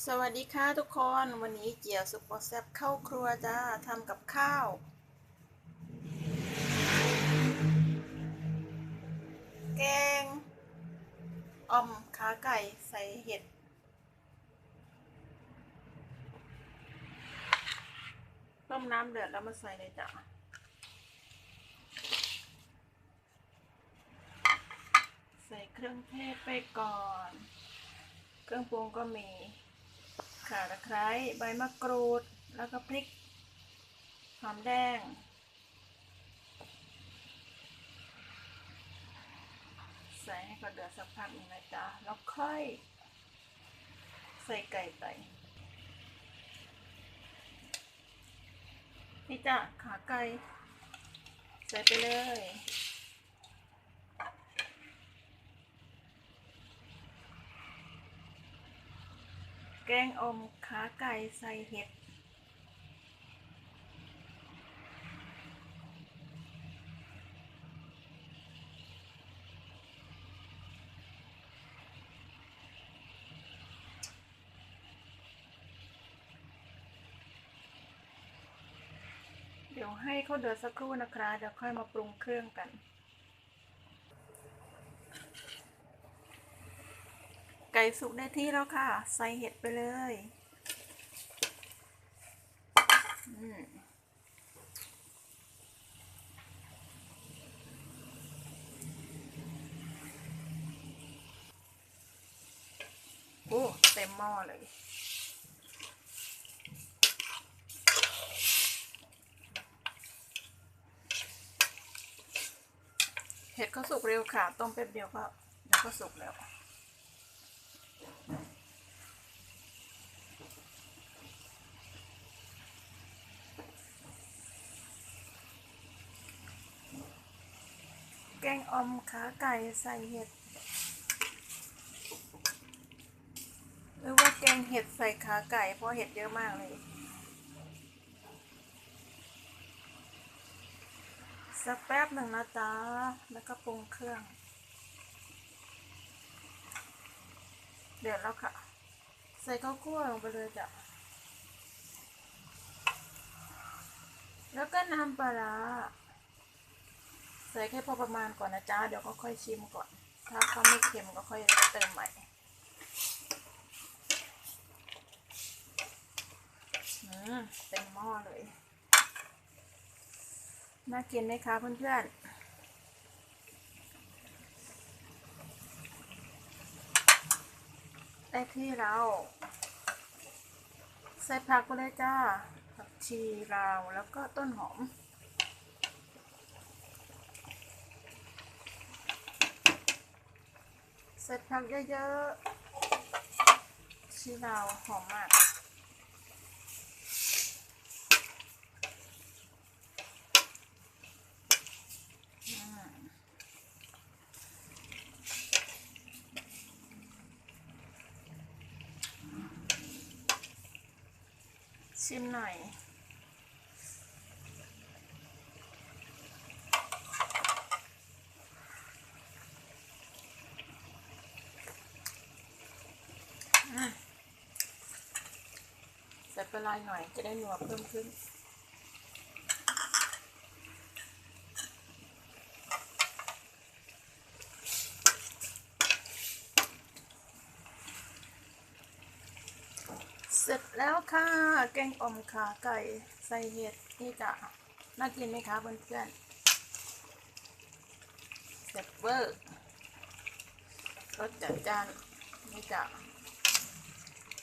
สวัสดีค่ะทุกคนวันนี้เจียวซุปเปอร์แซบเข้าครัวจ้าทำกับข้าว แกงอ่อมขาไก่ใส่เห็ด ต้มน้ำเดือดแล้วมาใส่เลยจ้ะใส่เครื่องเทศไปก่อน เครื่องปรุงก็มี ข่าตะไคร้ใบมะกรูด แล้วก็พริก หอมแดง ใส่ให้ก็เดือดสักพักหนึ่งนะจ๊ะ แล้วค่อย ใส่ไก่ไป นี่จ้ะขาไก่ ใส่ไปเลย แกงอมขาไก่ใส่เห็ด เดี๋ยวให้เขาเดือดสักครู่นะคะ เดี๋ยวค่อยมาปรุงเครื่องกัน ไก่สุกได้ที่แล้วค่ะ ใส่เห็ดไปเลยอืมโอ้เต็มหม้อเลยเห็ดก็สุกเร็วค่ะ ต้มแป๊บเดียวก็เดี๋ยวก็สุกแล้ว แกงออมขาไก่ใส่เห็ด หรือว่าแกงเห็ดใส่ขาไก่เพราะเห็ดเยอะมากเลย สักแป๊บหนึ่งนะจ๊ะ แล้วก็ปรุงเครื่อง เดือดแล้วค่ะ ใส่ข้าวคั่วลงไปเลยจ้ะ แล้วก็น้ำปลาร้าใส่แค่พอประมาณก่อนนะจ๊ะ เดี๋ยวก็ค่อยชิมก่อน ถ้าเขาไม่เค็มก็ค่อยเติมใหม่เต็มหม้อเลย น่ากินไหมคะเพื่อนๆ ได้ ที่เราใส่ผักก็ได้จ้าผักชีลาวแล้วก็ต้นหอม ใส่ผักเยอะๆชีลาวหอมมาก อืม ชิมหน่อย ใส่ปลาไหลหน่อยจะได้นัวเพิ่มขึ้น เสร็จแล้วค่ะ แกงอ่อมขาไก่ใส่เห็ดนี่จะน่ากินไหมคะเพื่อนๆเสร็จเวอร์รสจัดจานนี่จะ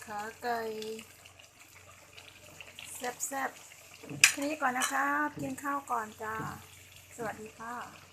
ขาไก่แซ่บๆแค่นี้ก่อนนะคะ กินข้าวก่อนจ้า สวัสดีค่ะ